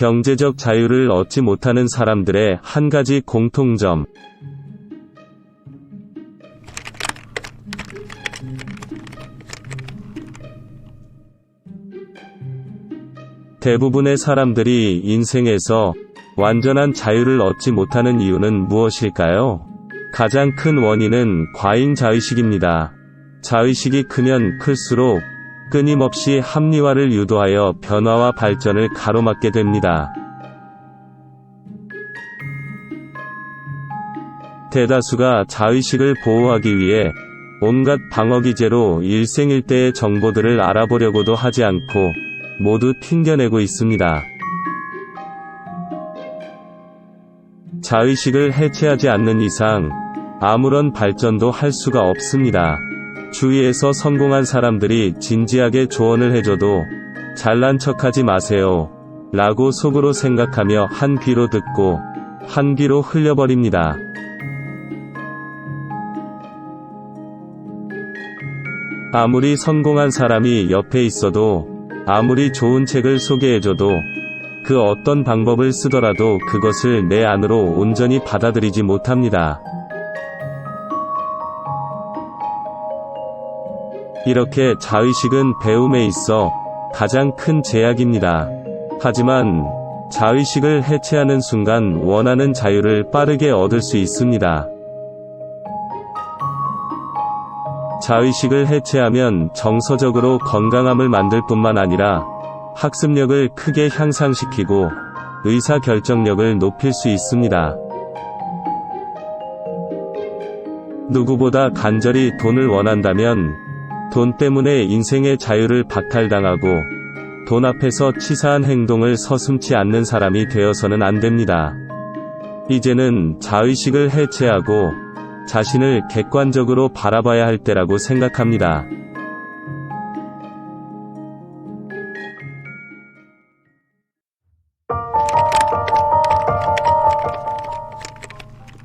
경제적 자유를 얻지 못하는 사람들의 한 가지 공통점. 대부분의 사람들이 인생에서 완전한 자유를 얻지 못하는 이유는 무엇일까요? 가장 큰 원인은 과잉 자의식입니다. 자의식이 크면 클수록 끊임없이 합리화를 유도하여 변화와 발전을 가로막게 됩니다. 대다수가 자의식을 보호하기 위해 온갖 방어기제로 일생일대의 정보들을 알아보려고도 하지 않고 모두 튕겨내고 있습니다. 자의식을 해체하지 않는 이상 아무런 발전도 할 수가 없습니다. 주위에서 성공한 사람들이 진지하게 조언을 해줘도 잘난 척하지 마세요. 라고 속으로 생각하며 한 귀로 듣고 한 귀로 흘려버립니다. 아무리 성공한 사람이 옆에 있어도 아무리 좋은 책을 소개해줘도 그 어떤 방법을 쓰더라도 그것을 내 안으로 온전히 받아들이지 못합니다. 이렇게 자의식은 배움에 있어 가장 큰 제약입니다. 하지만 자의식을 해체하는 순간 원하는 자유를 빠르게 얻을 수 있습니다. 자의식을 해체하면 정서적으로 건강함을 만들 뿐만 아니라 학습력을 크게 향상시키고 의사 결정력을 높일 수 있습니다. 누구보다 간절히 돈을 원한다면 돈 때문에 인생의 자유를 박탈당하고 돈 앞에서 치사한 행동을 서슴지 않는 사람이 되어서는 안 됩니다. 이제는 자의식을 해체하고 자신을 객관적으로 바라봐야 할 때라고 생각합니다.